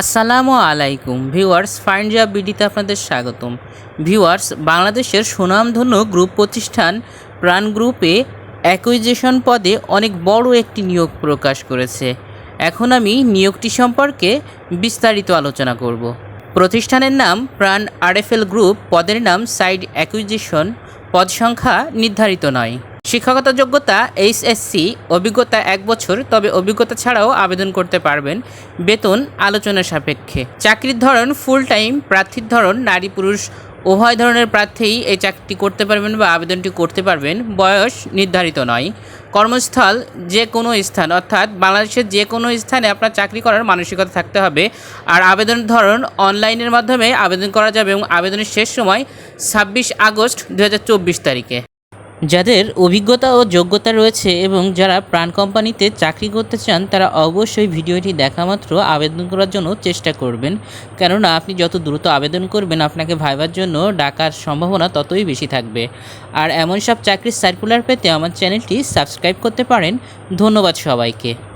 আসসালামু আলাইকুম। Viewers, fine job বিডিতে আপনাদের স্বাগতম। ভিউয়ার্স, বাংলাদেশের সুনামধন্য গ্রুপ প্রতিষ্ঠান প্রাণ গ্রুপে অ্যাকুইজেশন পদে অনেক বড় একটি নিয়োগ প্রকাশ করেছে। এখন আমি নিয়োগটি সম্পর্কে বিস্তারিত আলোচনা করব। প্রতিষ্ঠানের নাম প্রাণ আরএফএল গ্রুপ, পদের নাম সাইড অ্যাকুইজিশন, পদ সংখ্যা নির্ধারিত নয়। শিক্ষাগত যোগ্যতা এইচএসসি অভিজ্ঞতা এক বছর, তবে অভিজ্ঞতা ছাড়াও আবেদন করতে পারবেন। বেতন, আলোচনা সাপেক্ষে। চাকরির ধরন ফুল টাইম প্রার্থীর ধরন নারী পুরুষ, উভয় ধরনের প্রার্থীই এই চাকরিটি করতে পারবেন বা আবেদনটি করতে পারবেন। বয়স নির্ধারিত নয়। কর্মস্থল যে কোনো স্থান, অর্থাৎ বাংলাদেশের যে কোনো স্থানে আপনার চাকরি করার মানসিকতা থাকতে হবে। আর আবেদনের ধরন অনলাইনের মাধ্যমে আবেদন করা যাবে এবং আবেদনের শেষ সময় ছাব্বিশ আগস্ট দু হাজার চব্বিশ তারিখে। যাদের অভিজ্ঞতা ও যোগ্যতা রয়েছে এবং যারা প্রাণ কোম্পানিতে চাকরি করতে চান, তারা অবশ্যই ভিডিওটি দেখা মাত্র আবেদন করার জন্য চেষ্টা করবেন। কেননা আপনি যত দ্রুত আবেদন করবেন, আপনাকে ভাইবার জন্য ডাকার সম্ভাবনা ততই বেশি থাকবে। আর এমন সব চাকরির সার্কুলার পেতে আমার চ্যানেলটি সাবস্ক্রাইব করতে পারেন। ধন্যবাদ সবাইকে।